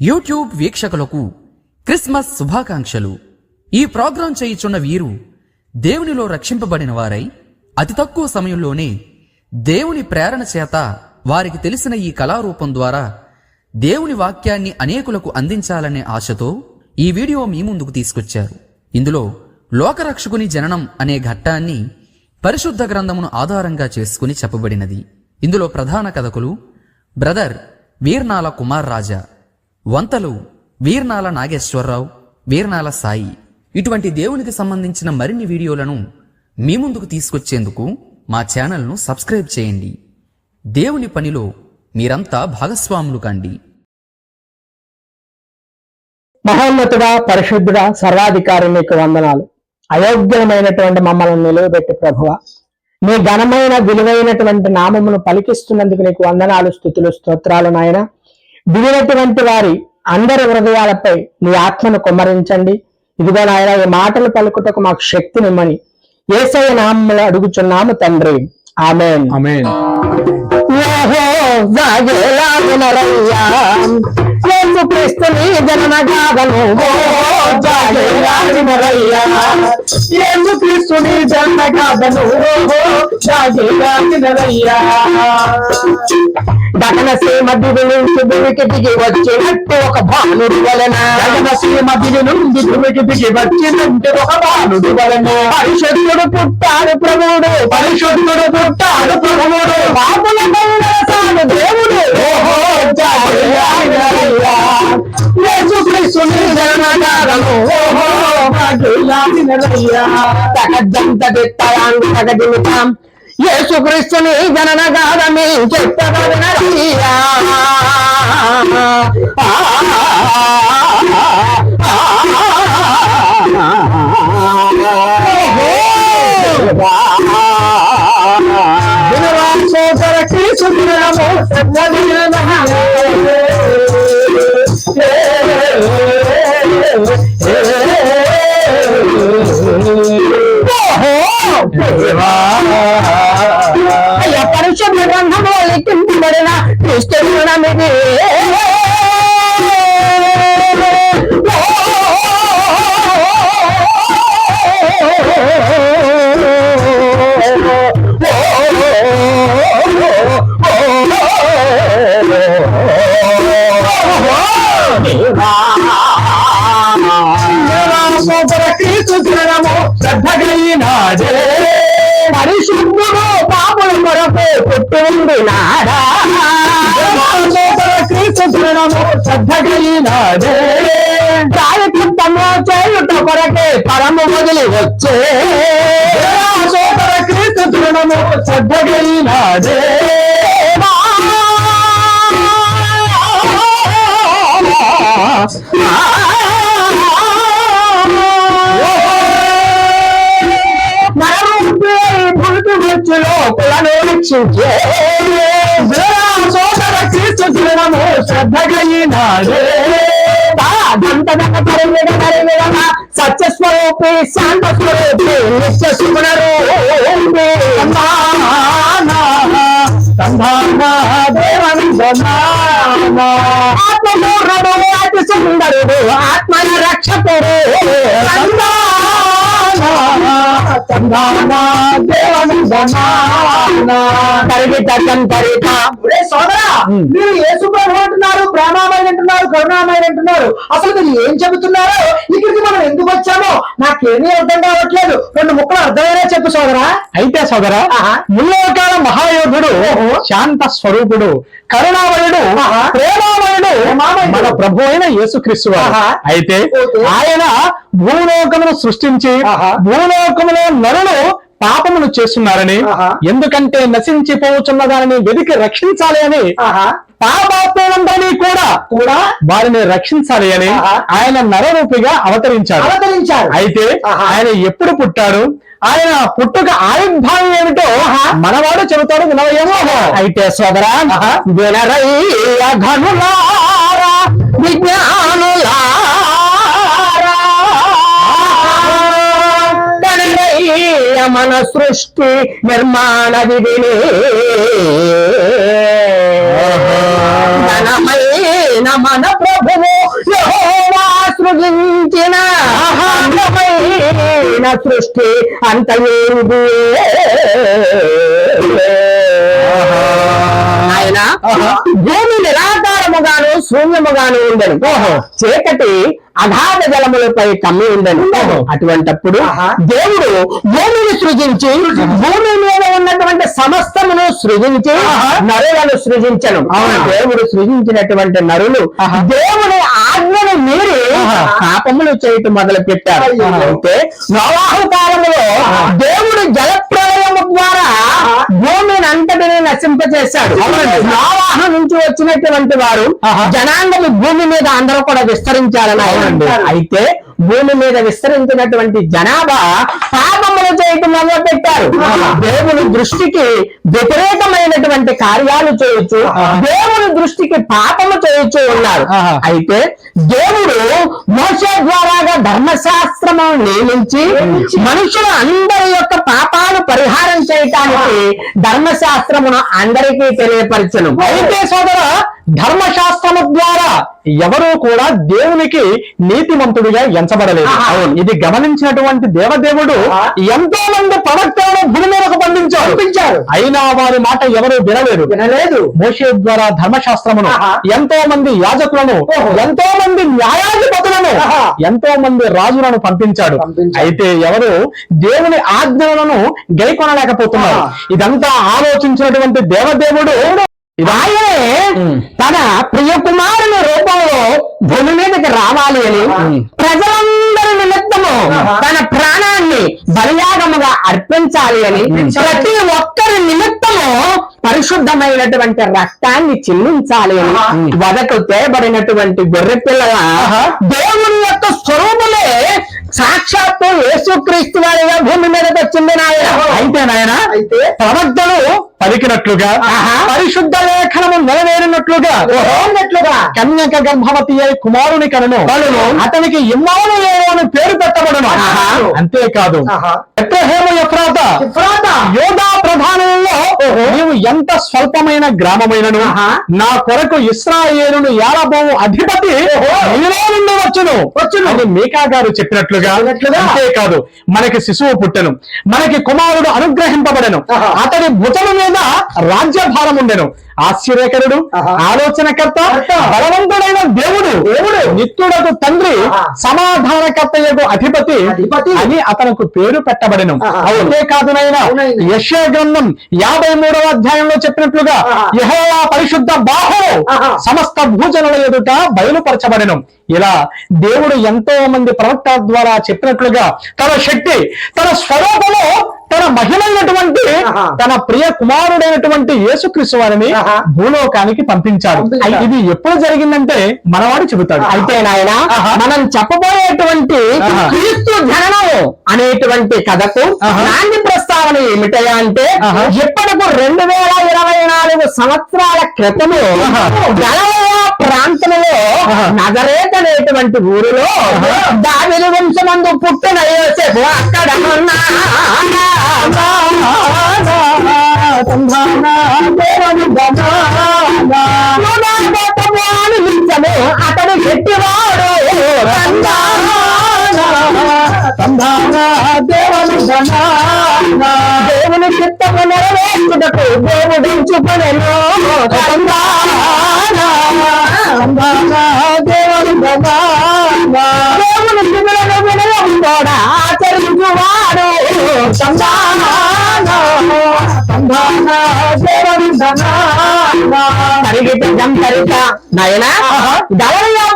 YouTube వీక్షకులకు Christmas శుభాకాంక్షలు. ఈ ప్రోగ్రాం చేయుచున్న వీరు దేవునిలో రక్షింపబడిన వారై అతి తక్కువ సమయంలోనే దేవుని ప్రేరణ చేత వారికి తెలిసిన ఈ కళారూపం ద్వారా దేవుని వాక్యాన్ని అనేకులకు అందించాలనే ఆశతో ఈ వీడియో మీ ముందుకు తీసుకొచ్చారు. ఇందులో లోకరక్షకుని జననం అనే ఘట్టాన్ని పరిశుద్ధ గ్రంథమును ఆధారంగా చేసుకుని చెప్పబడినది. ఇందులో ప్రధాన కథకులు బ్రదర్ వీర్నాల కుమార్ రాజా వంతలు వీర్నాల నాగేశ్వరరావు వీర్నాల సాయి. ఇటువంటి దేవునికి సంబంధించిన మరిన్ని వీడియోలను మీ ముందుకు తీసుకొచ్చేందుకు మా ఛానల్ను సబ్స్క్రైబ్ చేయండి. దేవుని పనిలో మీరంతా భాగస్వాములు కండి. మహోన్నతుడా పరిశుద్ధుడా సర్వాధికారి మీకు వందనాలు. అయోగ్యమైనటువంటి మమ్మల్ని నిలువబెట్టి ప్రభువ. మీ ఘనమైన విలువైనటువంటి నామమును పలికిస్తున్నందుకు నీకు వందనాలు స్థుతులు స్తోత్రాలు నాయనా. విడినటువంటి వారి అందరి హృదయాలపై నీ ఆత్మను కుమ్మరించండి. ఇదిగో నాయన ఈ మాటలు పలుకుటకు మాకు శక్తినిమ్మని ఏసయ్య నామములు అడుగుచున్నాము తండ్రి. ఆమెన్. అమేన్ ఓహో జాగేలాగునరయ్యా యేసు క్రీస్తుని జనన గాథను. ఓ జాగేలాగునరయ్యా యేసు క్రీస్తుని జనన గాథను. గగన సీమ దివి నుంచి భూమికి దిగి వచ్చినట్టు ఒక భానుడు వలన. గగన సీమ దివి నుండి భూమికి దిగి వచ్చినట్టు ఒక భానుడు వలన. పరిశుద్ధుడు పుట్టాడు ప్రభువుడు. పరిశుద్ధుడు పుట్టాడు ప్రభువుడు. పాపుల దేవుడు. తగద్దంత దిత్తయాన్ని తగదిమితాం యేసుక్రీస్తుని జననగారమే చెప్పగలనయ్యా అయ్యా కృష్ణము అయ్యా పరిశుభ్ర గ్రంథము లిఖింపబడిన క్రిస్తునమిది శ్రద్ధగలిగినాడే పరిశుద్ధుడు పాపుల కొరకు పుట్టి ఉంది నాడా శ్రద్ధగలిగినాడే చేయుట కొరకే పరము వదిలి వచ్చే. సోదర క్రీస్తునము Ah! భూతులో కులను రక్షించే సోదర క్రీస్తు దినము శ్రద్ధగలిగినాడే దంతదక సత్య స్వరూపి శాంత స్వరూపి నిత్య సుగుణరూపి అతి సుందరుడు ఆత్మల రక్షకుడు. పరిగిత సంతరిత సోదరా మీరు యేసు ప్రభు అంటున్నారు ప్రేమామయం అంటున్నారు కరుణామయం అంటున్నారు అసలు మీరు ఏం చెబుతున్నారో ఇక్కడికి మనం ఎందుకు వచ్చామో నాకేమీ అర్థం కావట్లేదు రెండు ముక్కలు అర్థమైనా చెప్పు సోదరా అయితే సోదర. ముల్లోకాల మహాయోధుడు శాంత స్వరూపుడు కరుణామయుడు. ప్రేమామయుడు. మన ప్రభు అయిన యేసుక్రీస్తు. అయితే. ఆయన భూలోకమును సృష్టించి. భూలోకములో నరులు పాపమును చేస్తున్నారని. ఎందుకంటే నశించిపోతున్న దానిని వెతికి రక్షించాలి అని పాపాత్మలందరినీ కూడా కూడా వారిని రక్షించాలి అని. ఆయన నరరూపిగా అవతరించాడు. అవతరించారు అయితే. ఆయన ఎప్పుడు పుట్టాడు? ఆయన పుట్టుక ఆయుర్భావం ఏమిటో మనవాడు చెబుతాడు వినవయేమో అయితే సోదరా వినరయ్య ఘనులారా విజ్ఞానులారా. మన సృష్టి నిర్మాణ విధిని. ఘనమైన మన మన ప్రభువు సృజించిన. అందమైన సృష్టి అంతయేది ఆయన భూమి నిరాకారముగాను శూన్యముగాను ఉండను చీకటి అగాధ జలములపై కమ్మి ఉండను. అటువంటప్పుడు దేవుడు భూమిని సృజించి భూమి మీద ఉన్నటువంటి సమస్తమును సృజించి నరులను సృజించను. దేవుడు సృజించినటువంటి నరులు దేవుని ఆజ్ఞను మీరి పాపములు చేయటం మొదలు పెట్టారు అయితే నోవాహు కాలంలో దేవుడు జలప్రలయము ద్వారా భూమిని అంతటిని నశింపజేశాడు. నోవాహు నుంచి వచ్చినటువంటి వారు జనాంగము భూమి మీద అందరూ కూడా విస్తరించాలని. అయితే భూమి మీద విస్తరించినటువంటి జనాభా పాపములు చేయటం మొదలు పెట్టారు దేవుని దృష్టికి వ్యతిరేకమైనటువంటి కార్యాలు చేయొచ్చు దేవుని దృష్టికి పాపము చేయొచ్చు ఉన్నారు అయితే దేవుడు మోసే ద్వారాగా ధర్మశాస్త్రము నియమించి మనుషులు అందరి యొక్క పాపాలు పరిహారం చేయటానికి ధర్మశాస్త్రమును అందరికీ తెలియపరచను. అయితే సోదర ధర్మశాస్త్రము ద్వారా ఎవరూ కూడా దేవునికి నీతిమంతుడిగా ఎంచబడలేదు అవును ఇది గమనించినటువంటి దేవదేవుడు ఎంతో మంది ప్రవక్తలను భూమి మీదకు పంపించారు. అయినా వారి మాట ఎవరు వినలేదు వినలేదు మోషే ద్వారా ధర్మశాస్త్రమును. ఎంతో మంది యాజకులను. ఎంతో మంది న్యాయాధిపతులను. ఎంతో మంది రాజులను పంపించాడు. అయితే ఎవరు దేవుని ఆజ్ఞలను గైకొనలేకపోతున్నారు. ఇదంతా ఆలోచించినటువంటి దేవదేవుడు ఆయనే తన ప్రియ కుమారుని రూపంలో భూమి మీదకి రావాలి అని ప్రజలందరి నిమిత్తము తన ప్రాణాన్ని బలియాగముగా అర్పించాలి అని ప్రతి ఒక్కరి నిమిత్తము పరిశుద్ధమైనటువంటి రక్తాన్ని చిందించాలి అని వదకు తేబడినటువంటి గొర్రె పిల్లల దేవుని యొక్క స్వరూపమే సాక్షాత్తు యేసుక్రీస్తు వారిగా భూమి మీదకి వచ్చింది నాయన. అయితే నాయన అయితే? ప్రవక్తలు పలికినట్లుగా. పరిశుద్ధ లేఖనము నెరవేరినట్లుగా కన్యక గర్భవతి అయి కుమారుని కనును. అతనికి ఇమ్మానుయేలు అని పేరు పెట్టబడును. అంతేకాదు. బెత్లెహేము ఎఫ్రాతా. యోధా ప్రధానంలో నీవు ఎంత స్వల్పమైన గ్రామమైనను. నా కొరకు ఇస్రాయేలును ఏలబోవు అధిపతి నీలో నుండి వచ్చును. వచ్చును. అని మీకా గారు చెప్పినట్లుగా చెప్పినట్లుగా. అంతేకాదు. మనకి శిశువు పుట్టెను. మనకి కుమారుడు అనుగ్రహింపబడెను. అతడి భుజము మీద రాజ్యభారం ఉండెను. ఆశ్చర్యకరుడు. ఆలోచనకర్త కర్త. బలవంతుడైన దేవుడు దేవుడు నిత్యుడకు తండ్రి ఆహా. సమాధానకర్తయకు అధిపతి. అని అతనికి పేరు పెట్టబడెను. అవునే కాదు నాయనా అవునైనా. యెషయా గ్రంథం యాభై మూడవ అధ్యాయంలో చెప్పినట్లుగా. యెహోవా పరిశుద్ధ బాహు. సమస్త భూజనుల ఎదుట బయలుపరచబడెను ఇలా దేవుడు ఎంతో మంది ప్రవక్త ద్వారా చెప్పినట్లుగా తన శక్తి తన స్వరూపంలో తన మహిమైనటువంటి. తన ప్రియ కుమారుడైనటువంటి యేసుక్రీస్తు వారిని. భూలోకానికి పంపించాడు. ఇది ఎప్పుడు జరిగిందంటే మనవాడు చెబుతాడు అయితే నాయన. మనం చెప్పబోయేటువంటి. క్రీస్తు జననం అనేటువంటి కథకు. నాంది ప్రస్తావన ఏమిటయా అంటే. ఇప్పటికు రెండు వేల ఇరవై నాలుగు సంవత్సరాల క్రితము. గలవయ ప్రాంతంలో ఆహా. నగరేత అనేటువంటి ఊరిలో దావిలి వంశమందు పుట్టిన యోసేపు అక్కడ నిత్యము అతడు గట్టివాడు దేవుని దేవుని చిత్తము నెరవేర్చుటకు దేవుడు ఎంచుకొనెను దేవుని శిబిరను వినయం కూడా ఆచరించువాడు. తరిగిత నయన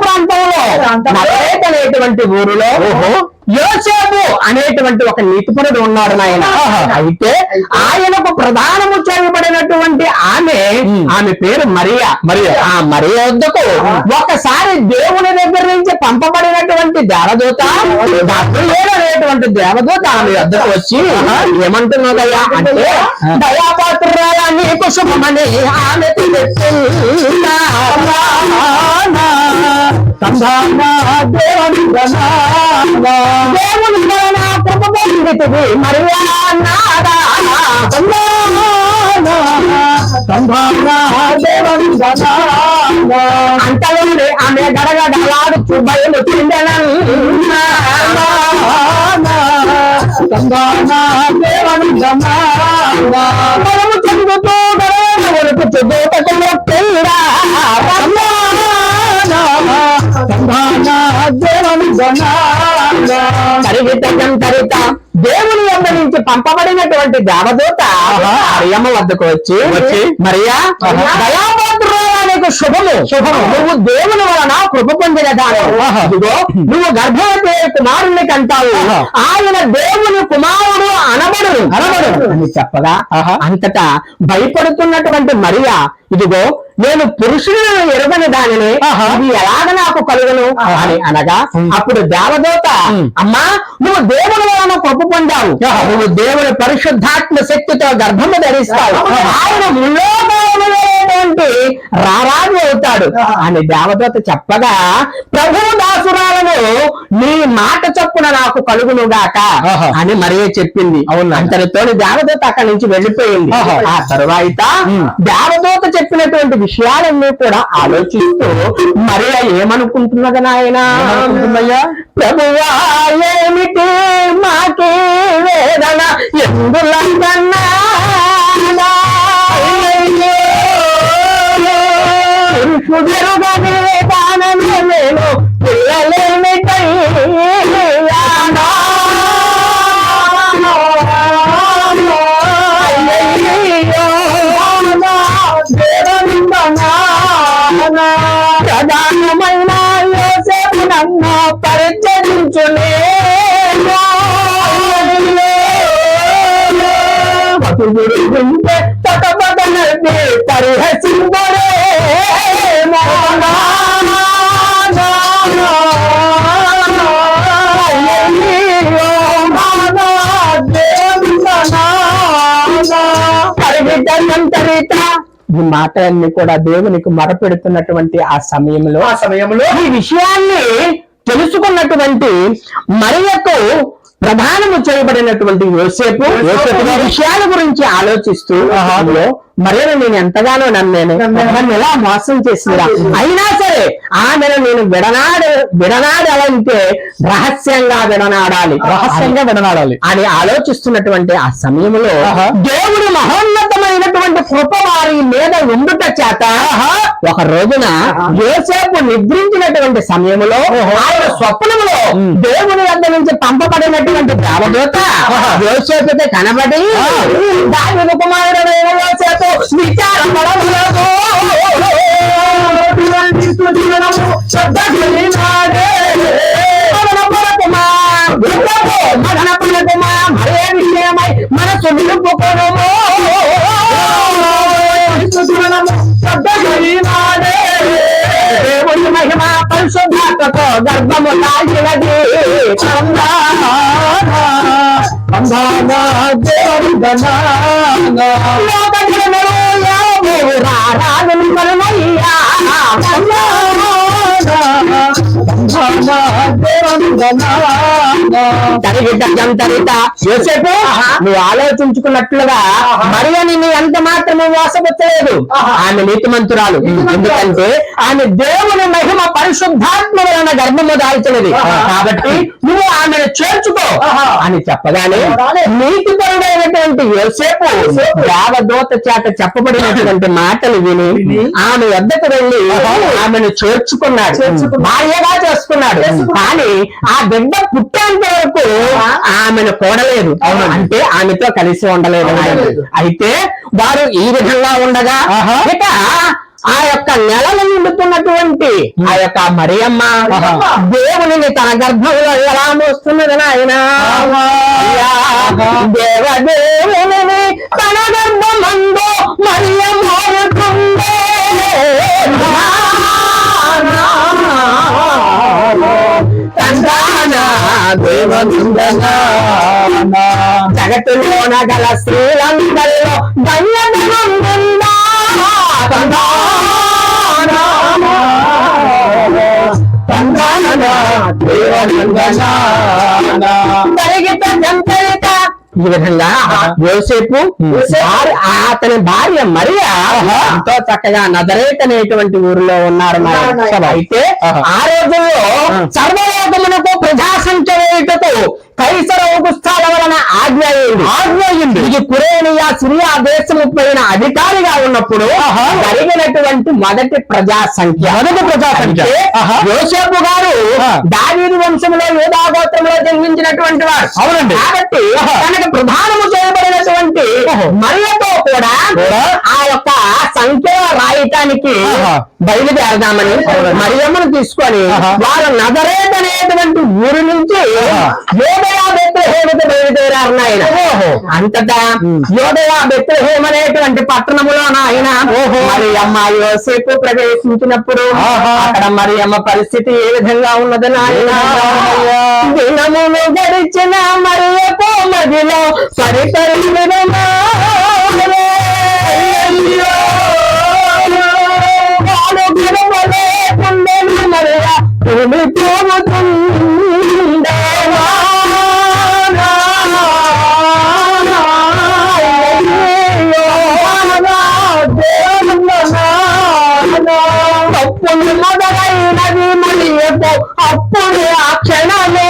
ప్రాంతంలో నగరేత అనేటువంటి ఊరిలో యోసేపు అనేటువంటి ఒక నీతిపరుడు ఉన్నాడు నాయన. అయితే. ఆయనకు ప్రధానము చేయబడినటువంటి ఆమె ఆమె పేరు మరియా. మరియా. ఆ మరియా వద్దకు ఒకసారి దేవుని దగ్గర నుంచి పంపబడినటువంటి దేవదూత గబ్రియేలు అనేటువంటి దేవదూత ఆమె వద్దకు వచ్చి ఏమంటున్నదయ్యా అంటే దయాపాత్రాల నీకు శుభమని ఆమె. దేవుని కృప పొందితివి మరియా నాదా. అంతలోనే ఆమె గడగడలాడుచు బయలు మనము చెందుతూ గడవరకు చెబుతకు మొక్కిందా తరిత దేవుని వద్ద నుంచి పంపబడినటువంటి దేవదూత మరియమ్మ వద్దకు వచ్చి వచ్చి, మరియా శుభము. శుభము. నువ్వు దేవుని వలన కృప పొందిన దాని ఇదిగో నువ్వు గర్భవతి కుమారుని కంటావు. ఆయన దేవుని కుమారుడు అనబడు అనబడు అని చెప్పగా అంతటా భయపడుతున్నటువంటి మరియా ఇదిగో నేను పురుషులను ఎరుగని దానిని ఇది ఎలాగ నాకు కలుగును? అని అనగా అప్పుడు దేవదూత అమ్మా నువ్వు దేవుని వలన కృప పొందావు. నువ్వు దేవుని పరిశుద్ధాత్మ శక్తితో గర్భము ధరిస్తావు. ఆయన ముల్లోకమైనటువంటి రారాజు అవుతాడు. అని దేవదూత చెప్పగా ప్రభు దాసురాలను నీ మాట చొప్పున నాకు కలుగును గాక అని మరియే చెప్పింది. అంతటితో దేవదూత అక్కడి నుంచి వెళ్ళిపోయింది. ఆ తరువాత దేవదూత చెప్పినటువంటి విషయాలన్నీ కూడా ఆలోచిస్తూ మరియా ఏమనుకుంటున్నది నాయన? ప్రభువా ఏమిటి మాకి వేదన? ఎందులన్నా ప్రధానమైన యోసేపు నన్ను పరిచరించునే పరిహసింపరే ఈ మాటలన్నీ కూడా దేవునికి మొరపెడుతున్నటువంటి ఆ సమయంలో ఆ సమయంలో ఈ విషయాన్ని తెలుసుకున్నటువంటి మరియకు ప్రధానము చేయబడినటువంటి యోసేపు విషయాల గురించి ఆలోచిస్తూ మరియను నేను ఎంతగానో నమ్మాను? నన్ను ఎలా మోసం చేసిందా అయినా సరే ఆమెను నేను విడనాడు విడనాడాలంటే రహస్యంగా విడనాడాలి. రహస్యంగా విడనాడాలి. అని ఆలోచిస్తున్నటువంటి ఆ సమయంలో దేవుడు మహోన్నతమైనటువంటి కృప వారి మీద ఉండుట చేత ఒక రోజున యోసేపు నిద్రించినటువంటి సమయంలో ఆయన స్వప్నములో దేవుని వద్ద నుంచి పంపబడినటువంటి దేవదూత యోసేపుతో కనబడి దాని కుమారుడైన యోసేపు విచారపడములకు మనసు నిలుపుకోవడము దేవుని మహిమ పరిశుద్ధాత్మతో గర్భము దాల్చినది రాజుని మనమయ్యా తరిగిట జంతరిత యోసేపు నువ్వు ఆలోచించుకున్నట్లుగా మరియని నీ అంత మాత్రమే మోసపుచ్చలేదు ఆమె నీతిమంతురాలు ఎందుకంటే ఆమె దేవుని మహిమ పరిశుద్ధాత్మ వలన గర్భము దాల్చినది. కాబట్టి నువ్వు ఆమెను చేర్చుకో అని చెప్పగానే నీతిపరుడైనటువంటి యోసేపు దేవదూత చేత చెప్పబడినటువంటి మాటలు విని ఆమె వద్దకు వెళ్ళి ఆమెను చేర్చుకున్నాడు. భార్యగా చేసుకున్నాడు. కానీ ఆ బిడ్డ పుట్టేంత వరకు ఆమెను కూడలేదు. అంటే ఆమెతో కలిసి ఉండలేదు. అయితే వారు ఈ విధంగా ఉండగా ఇక ఆ యొక్క నెలలు నిండుతున్నటువంటి ఆ యొక్క మరియమ్మ దేవునిని తన గర్భంలో ఎలా మోస్తున్నది నాయన? దేవదేవుని తన గర్భమందు మరియమ్మ జగత్తులోన గల ధన్యతనందుందా ఈ విధంగా యోసేపు అతని భార్య మరియా ఎంతో చక్కగా నజరేత్ అనేటువంటి ఊరిలో ఉన్నారు. అయితే ఆ రోజుల్లో సర్వలోకమునకు ప్రజాసంఖ్య వేయుటకు కైసర ఔగుస్తాల వలన ఆజ్ఞ అయింది ఆజ్ఞ అయింది ఇది కురేనియా సిరియా దేశము పైన అధికారిగా ఉన్నప్పుడు జరిగినటువంటి మొదటి ప్రజా సంఖ్య మొదటి ప్రజా సంఖ్య యోసేపు గారు దావీదు వంశంలో యోధా గోత్రంలో జన్మించినటువంటి వారు. అవునండి. కాబట్టి తనకు ప్రధానము చేయబడినటువంటి మరియతో కూడా ఆ యొక్క సంఖ్య రాయటానికి బయలుదేరదామని మరియమ్మను తీసుకొని వారు నజరేత్ అనేటువంటి ఊరి నుంచి యోదయా బెత్రహేమకు బయలుదేరారు నాయన. అంతటా యోదయా బెత్రహేమ అనేటువంటి పట్టణములో నాయన మరి అమ్మ యోసేపు ప్రవేశించినప్పుడు అక్కడ మరి అమ్మ పరిస్థితి ఏ విధంగా ఉన్నది నాయన? దినములు గడిచిన మరియకు మదిలో పరిపరి అప్పుడు మొదలైనది మరియకు అప్పుడు ఆ క్షణమే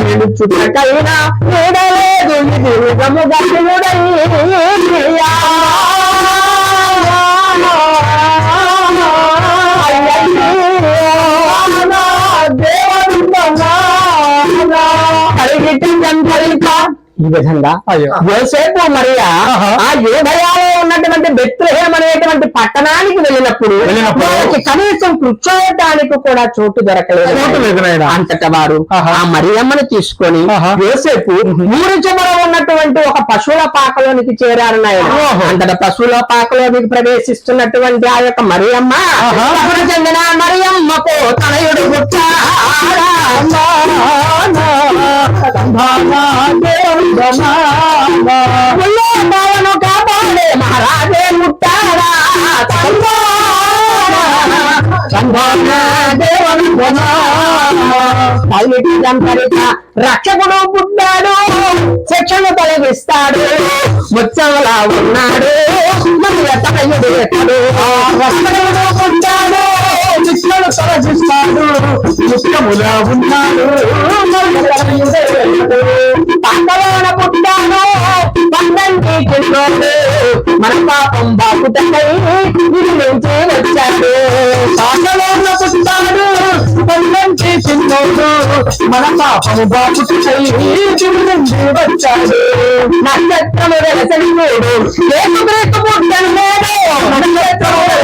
నిలుచుటకైనా చూడలేదు ఇది నిజముగా దేవుడయ్యా. కలిగిటి జంతరిక. ఈ విధంగా యోసేపు మరియా ఆ యోధయాలో ఉన్నటువంటి బెత్రహేం అనేటువంటి పట్టణానికి వెళ్ళినప్పుడు వారికి కనీసం కూర్చోవడానికి కూడా చోటు దొరకలేదు. అంతట వారు ఆ మరియమ్మను తీసుకొని యోసేపు ఊరి చివర ఉన్నటువంటి ఒక పశువుల పాకలోనికి చేరారు నాయన. అంతట పశువుల పాకలోనికి ప్రవేశిస్తున్నటువంటి ఆ యొక్క మరియమ్మ చెందిన మరియమ్మకు తనయుడు పుట్టాడా? రక్షకుడు పుట్టాడు శిక్షణ తొలగిస్తాడు ముచ్చవలా ఉన్నాడు మన ఎత్తడు పుట్టాడు శిక్షను తొలగిస్తాడు ముఖ్యములా ఉన్నాడు. పండలోన పుట్టాడు. పండంటి చిన్నోడు మన పాపం బాపుటకై ఇది వచ్చాడు. పండలోన పుట్టాడు. పండంటి చిన్నోడు మన పాపం బాపుటకై ఇది వచ్చాడు. నక్షత్రము వెలసని నేడు ఏసుక్రీస్తు పుట్టను నేడు నక్షత్రము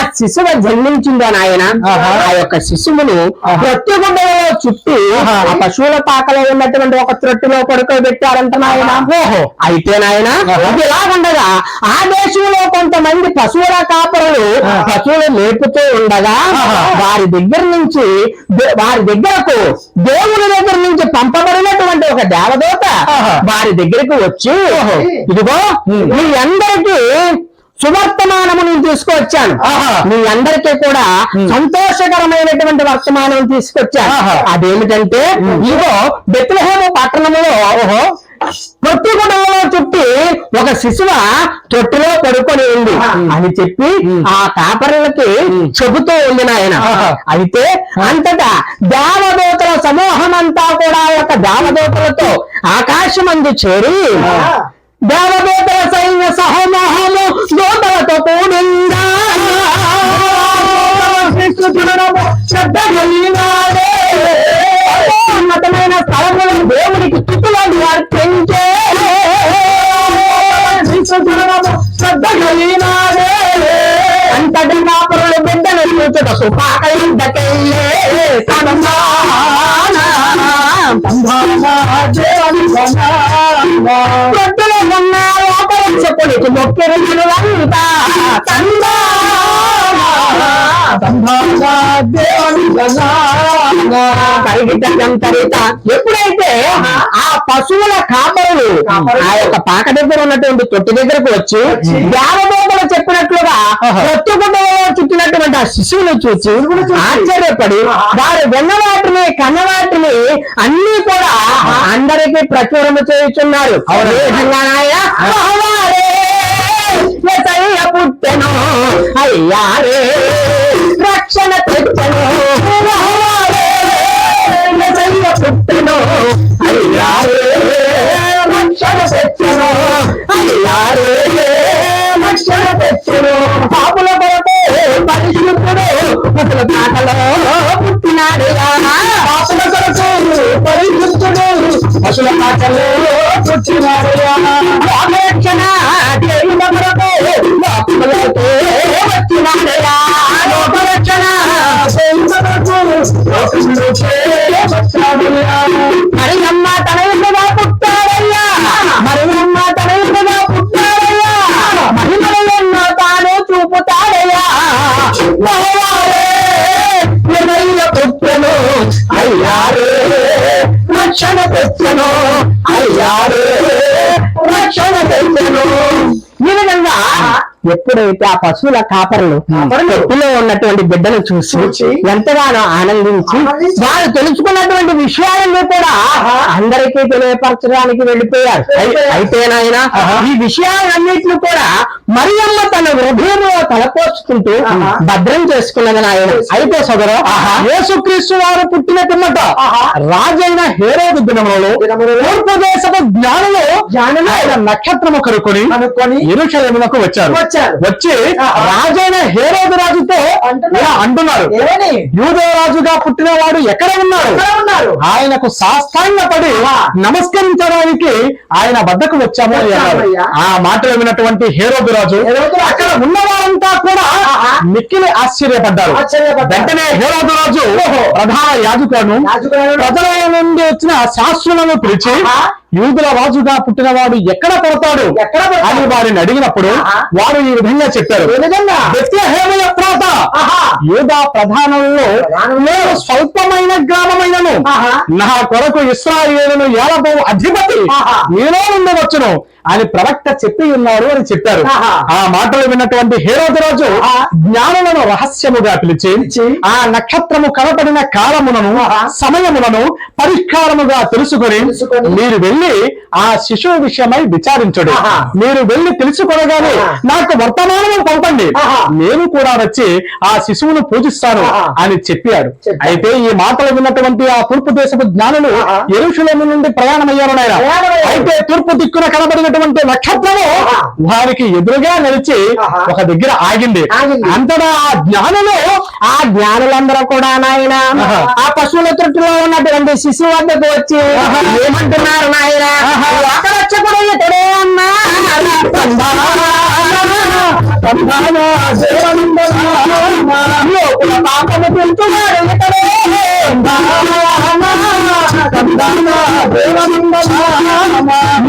శిశువు జన్మించిందో నాయన? ఆ యొక్క శిశువును ప్రత్యుగుండలో చుట్టి ఆ పశువుల పాకలో ఉన్నటువంటి ఒక త్రొట్టులో పడుకోబెట్టారంట నాయన. అయితే నాయన ఇలాగుండగా ఆ దేశంలో కొంతమంది పశువుల కాపరులు పశువులు మేపుతూ ఉండగా వారి దగ్గర నుంచి వారి దగ్గరకు దేవుని దగ్గర నుంచి పంపబడినటువంటి ఒక దేవదూత వారి దగ్గరకు వచ్చి ఇదిగో మీ అందరికీ సువర్తమానము నేను తీసుకొచ్చాను మీ అందరికీ కూడా సంతోషకరమైనటువంటి వర్తమానం తీసుకొచ్చాను అదేమిటంటే ఇదిగో బెత్లహేము పట్టణములో తొట్టిగుడలో చుట్టి ఒక శిశువ తొట్టిలో పడుకొని ఉంది. అని చెప్పి ఆ కాపరులకి చెబుతూ ఉంది నాయన. అయితే అంతటా దేవదూతల సమూహం అంతా కూడా యొక్క దేవదూతలతో ఆకాశమందు చేరి దేవదేవతల సైన్య సహమోహము దోతలతో కూడిందా శ్రద్ధ కలిగినాడే ఉన్నతమైన స్థలములను దేవునికి స్థుతులను అర్పించే. శ్రద్ధ కలిగినాడే అంతటి కాపురులు బిడ్డను చూచుట సుపాకయుద్ధకెళ్ళే తనమాన ప్రొద్దున మొక్కిరులంతా తరిత ఎప్పుడైతే ఆ పశువుల కాపరులు ఆ యొక్క పాక దగ్గర ఉన్నటువంటి తొట్టి దగ్గరకు వచ్చి దేవదూతలు చెప్పినట్లుగా ప్రత్యుకుంటలో చుట్టినటువంటి ఆ శిశువును చూసి ఆశ్చర్యపడి వారు విన్న వాటిని కన్న వాటిని అన్ని కూడా అందరికీ ప్రచురణ చేయుచున్నారు. ఏ విధంగా నాయన పుట్టెను అయ్యారే రక్షణ తెచ్చను. మహవారే, ఎసయ్య పుట్టెను అయ్యారే రక్షణ తెచ్చను. అయ్యారే రక్షణ తెచ్చను. పాపుల కొరకే పరిశుద్ధుడు ముసలి పాటలో పుట్టినాడుగా పాపుల కొరకు పరిశుద్ధుడు పశుల పాటలో పుట్టినాడుగా లోకములతో తన ఇంటిగా పుట్టాడయ్యా మరియమ్మ తన ఇంటిగా పుట్టాడయ్యా మహిమలను తాను చూపుతాడయ్యా మహవారే, అయ్యారే రక్షణ తెచ్చను అయ్యారే రక్షణ తెచ్చను ఈ విధంగా ఎప్పుడైతే ఆ పశువుల కాపరులు తొట్టిలో ఉన్నటువంటి బిడ్డను చూసి ఎంతగానో ఆనందించి వారు తెలుసుకున్నటువంటి విషయాలన్నీ కూడా అందరికీ తెలియపరచడానికి వెళ్ళిపోయారు. అయి- అయితే నాయన ఈ విషయాలన్నింటినీ కూడా మరియమ్మ తన హృదయంలో తలపోసుకుంటూ భద్రం చేసుకున్నది నాయన అయితే సోదరు యేసుక్రీస్తు వారు పుట్టిన పిమ్మట రాజైన హేరోదు దినములలో తూర్పు దేశపు జ్ఞానులు నక్షత్రము కనుకొని అనుకొని ఎరుషలేమునకు వచ్చారు. వచ్చారు. వచ్చి రాజైన హేరోదు రాజుతో అంటున్నారు. యూదరాజుగా పుట్టినవాడు ఎక్కడ ఉన్నారు ఆయనకు సాష్టాంగపడి నమస్కరించడానికి ఆయన వద్దకు వచ్చాము. ఆ మాటలు విన్నటువంటి హేరోదు రాజు. అక్కడ ఉన్నవారంతా కూడా మిక్కిలి ఆశ్చర్యపడ్డారు. వెంటనే హేరోదు రాజు ప్రధాన యాజకులను ప్రజల నుండి వచ్చిన శాస్త్రులను పిలిచి. యూదుల రాజుగా పుట్టినవాడు ఎక్కడ పుడతాడు? అని వారిని అడిగినప్పుడు. వారు ఈ విధంగా చెప్పారు. యూదా ప్రధానంలో నేను స్వల్పమైన గ్రామమైనను. నా కొరకు ఇస్రాయేలును ఏలబో అధిపతి. మీలో నుండి వచ్చును అని ప్రవక్త చెప్పి ఉన్నాడు అని చెప్పారు. ఆ మాటలు విన్నటువంటి హేరోదు రాజు ఆహా. జ్ఞానులను రహస్యముగా పిలిచి ఆ నక్షత్రము కనపడిన కాలములను ఆహా. సమయములను పరిష్కారముగా తెలుసుకొని మీరు వెళ్ళి ఆ శిశువు విషయమై విచారించుడు. మీరు వెళ్ళి తెలుసుకొనగానే. నాకు వర్తమానము పంపండి. నేను కూడా వచ్చి ఆ శిశువును పూజిస్తాను. అని చెప్పాడు. అయితే ఈ మాటలు విన్నటువంటి ఆ తూర్పు దేశపు జ్ఞానులు ఆహా. ఎరుషులేము నుండి ప్రయాణమయ్యారు. అయితే తూర్పు దిక్కున కనబడినటువంటి నక్షత్రము. వారికి ఎదురుగా నిలిచి. ఒక దగ్గర ఆగింది. అంతటా ఆ జ్ఞానులు ఆ జ్ఞానులందరూ కూడా నాయన. ఆ పశువుల తొట్టులో ఉన్నటువంటి శిశువు వద్దకు వచ్చి. ఏమంటున్నారు నాయన. లోకరక్షకుడు ఇతడే అన్నా పాపము ఇతడే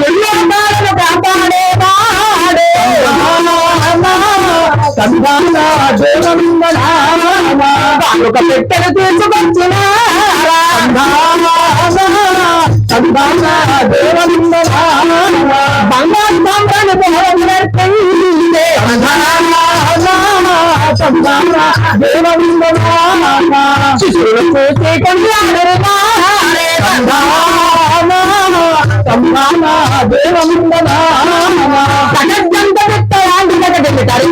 ఎల్లమ్మాలను కాపాడేవాడే కానుక పెట్టెలు తీసుకొచ్చిన தம்மானா தேவமுந்தனா தனக்கந்தனத்தை ஆண்டு தடை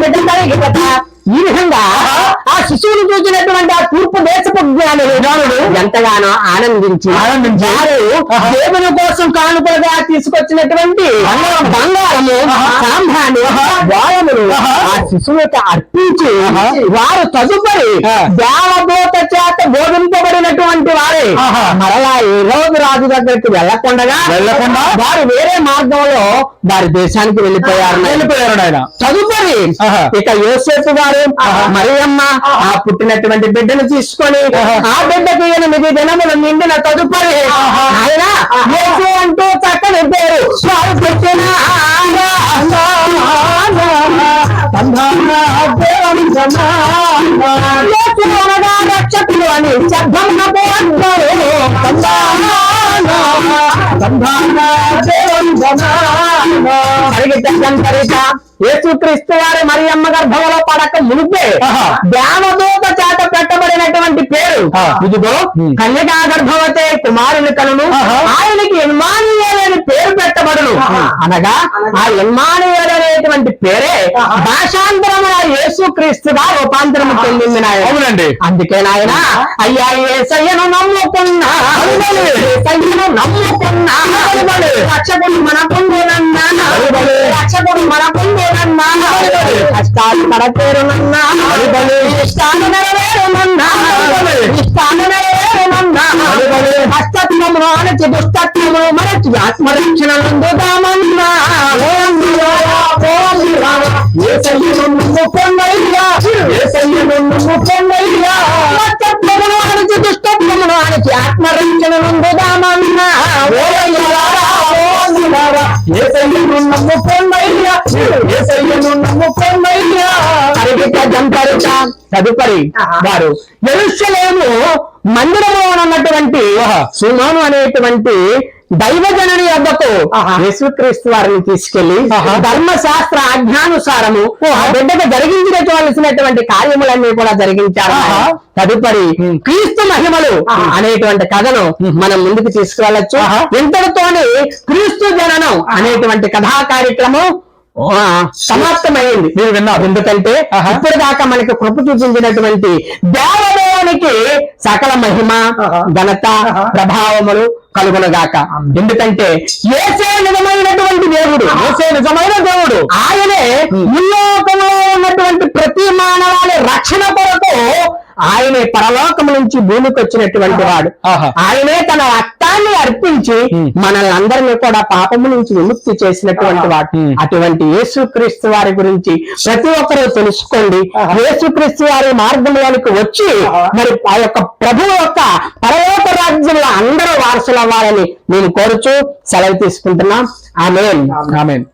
ఈ విధంగా ఆ శిశువును చూసినటువంటి ఆ తూర్పు దేశపు జ్ఞానుడు ఎంతగానో ఆనందించి ఆనందించి, వారు. దేవుని కోసం కానుకలుగా తీసుకొచ్చినటువంటి బంగారము సాంబ్రాన్ని వాయములు ఆ శిశువుకి అర్పించి వారు తదుపరి. దేవదూత చేత బోధింపబడినటువంటి వారే. మరలా ఈ రోజు రాజు దగ్గరికి వెళ్ళకుండా వెళ్ళకుండా వారు వేరే మార్గంలో వారి దేశానికి వెళ్ళిపోయారు వెళ్ళిపోయారు నాయన తదుపరి. ఇక యోసేపు గారు మరియమ్మ ఆ పుట్టినటువంటి బిడ్డను తీసుకొని ఆ. బిడ్డకు ఎనిమిది దినములు నిండిన తదుపరి ఆయన అంటూ చక్కని పేరు. వారు పెట్టిన రక్షకుడు అని పోతారు యేసుక్రీస్తు వారి మరియమ్మ గర్భంలో పడక మునిపే. దేవదూత చేత పెట్టబడినటువంటి పేరు. ఇదిగో. కన్యకా గర్భవతే కుమారుని కనును. ఆయనకి ఇమ్మానుయేలు అని పేరు పెట్టబడును. అనగా ఆ ఇమ్మానుయేలు అనేటువంటి పేరే భాషాంతరమున యేసుక్రీస్తుగా రూపాంతరము చెందింది అవునండి. అందుకే నాయన అయ్యా ఏసయ్యను నమ్ముకున్నా ఏసయ్యను నమ్ముకున్నా రక్షకుడు మన పొందునన్నా రక్షకుడు మన పొందునన్నా కష్టాలు పడతేరునన్నా ఇష్టాలు నెరవేరునన్నా ఇష్టాలు నెరవేరునన్నా హస్తత్వమును అణచి దుష్టత్వము మరచి ఆత్మరక్షణ నందుదామన్నా దుష్టత్వమును ఆత్మరక్షణ నందుదామన్నా ఓం. ఏసయ్యను ఏసయ్యను తదుపరి వారు ఎరుషలేము మందిరంలో ఉన్నటువంటి సుమోను అనేటువంటి దైవజనుని వద్దకు యేసుక్రీస్తు వారిని తీసుకెళ్ళి ధర్మశాస్త్ర ఆజ్ఞానుసారము ఆ బిడ్డకు జరిగించవలసినటువంటి కార్యములన్నీ కూడా జరిగించారు. తదుపరి క్రీస్తు మహిమలు అనేటువంటి కథను మనం ముందుకు తీసుకువెళ్ళొచ్చు. ఇంతటితోనే క్రీస్తు జననం అనేటువంటి కథా కార్యక్రమం సమాప్తమైంది. మీరు విన్నారు. ఎందుకంటే ఇప్పుడు దాకా మనకి కృప చూపించినటువంటి దేవదేవునికి సకల మహిమ ఘనత ప్రభావములు కలుగునగాక. ఎందుకంటే ఏసే నిజమైనటువంటి దేవుడు. ఏసే నిజమైన దేవుడు. ఆయనే ముల్లోకంలో ఉన్నటువంటి ప్రతి మానవాళి రక్షణ కొరకు ఆయనే పరలోకం నుంచి భూమికి వచ్చినటువంటి వాడు. ఆయనే తన రక్తాన్ని అర్పించి మనల్ని అందరినీ కూడా పాపము నుంచి విముక్తి చేసినటువంటి వాడు. అటువంటి యేసుక్రీస్తు వారి గురించి ప్రతి ఒక్కరూ తెలుసుకోండి. యేసుక్రీస్తు వారి మార్గంలోనికి వచ్చి మరి ఆ యొక్క ప్రభు యొక్క పరలోక రాజ్యంలో అందరూ వారసులు అవ్వాలని నేను కోరుచు సెలవు తీసుకుంటున్నాం. ఆమె ఆమేన్.